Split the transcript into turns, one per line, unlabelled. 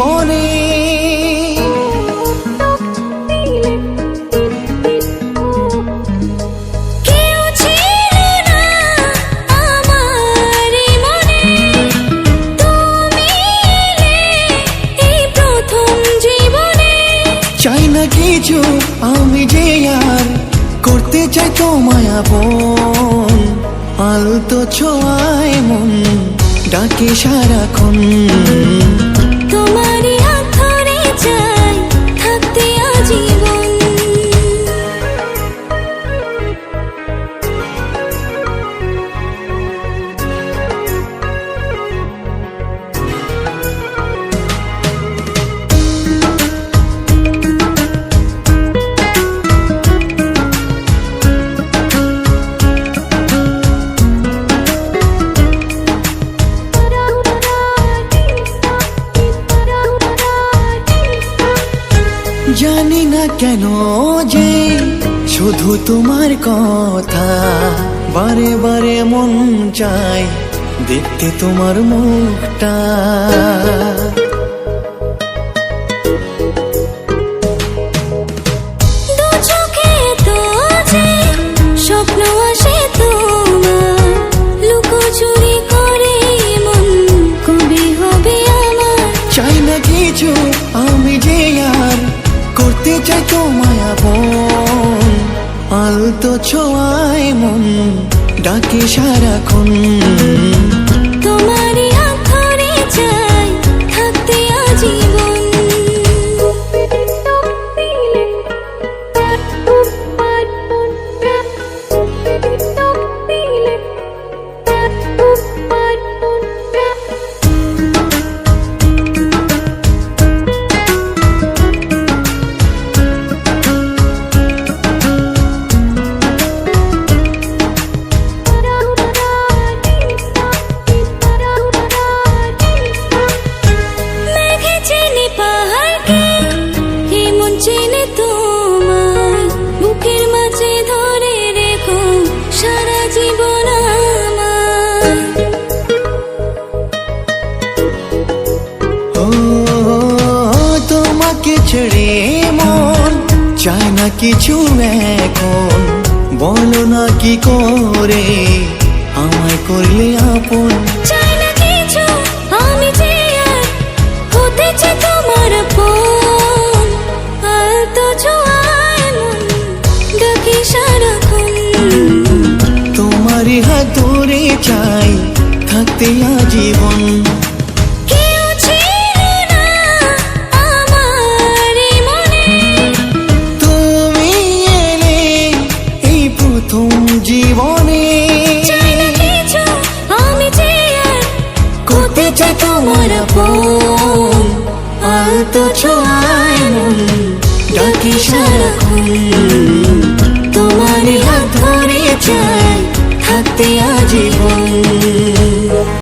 জীবনে। চাই না কিছু আমি যে আর করতে চাই তোমায় আপন। আলতো ছোঁয়ায় মন ডাকে সারাক্ষণ। জানি না কেন যে শুধু তোমার কথা। বারে বারে মন চায় দেখতে তোমার মুখটা। করতে চাই তোমায় আপন। আলতো ছোঁয়ায় মন ডাকে সারাক্ষণ। কিছু এখন? বলো না কি করে? আমায় করলে আপন?
তোমারই হাত ধরে চাই থাকতে আজীবন। তোমার কোন আলতো ছোঁয়ায় মন ডাকি সারাক্ষণ।
তোমার হাত ধরে চাই থাকতে আজীবন।